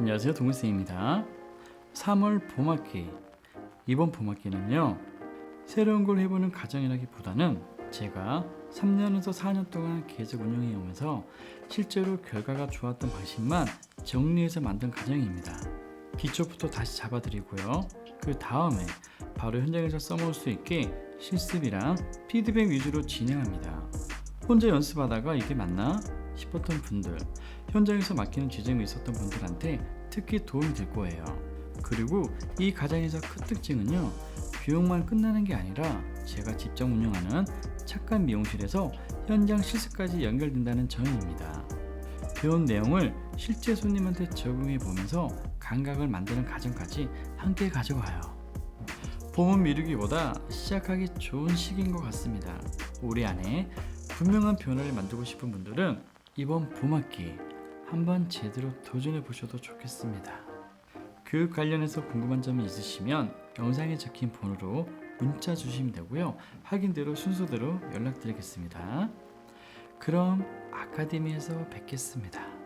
안녕하세요. 동물쌤입니다. 3월 봄학기. 이번 봄학기는요 새로운 걸 해보는 과정이라기보다는 제가 3년에서 4년 동안 계속 운영해 오면서 실제로 결과가 좋았던 방식만 정리해서 만든 과정입니다. 기초부터 다시 잡아드리고요. 그 다음에 바로 현장에서 써먹을 수 있게 실습이랑 피드백 위주로 진행합니다 혼자 연습하다가 이게 맞나 싶었던 분들 현장에서 맡기는 지점이 있었던 분들한테 특히 도움이 될 거예요. 그리고 이 과정에서 큰 특징은요, 교육만 끝나는 게 아니라 제가 직접 운영하는 착한 미용실에서 현장 실습까지 연결된다는 점입니다. 배운 내용을 실제 손님한테 적용해 보면서 감각을 만드는 과정까지 함께 가져가요. 봄은 미루기보다 시작하기 좋은 시기인 것 같습니다. 올해 안에 분명한 변화를 만들고 싶은 분들은 이번 봄학기 한번 제대로 도전해 보셔도 좋겠습니다. 교육 관련해서 궁금한 점이 있으시면 영상에 적힌 번호로 문자 주시면 되고요. 확인대로 순서대로 연락드리겠습니다. 그럼 아카데미에서 뵙겠습니다.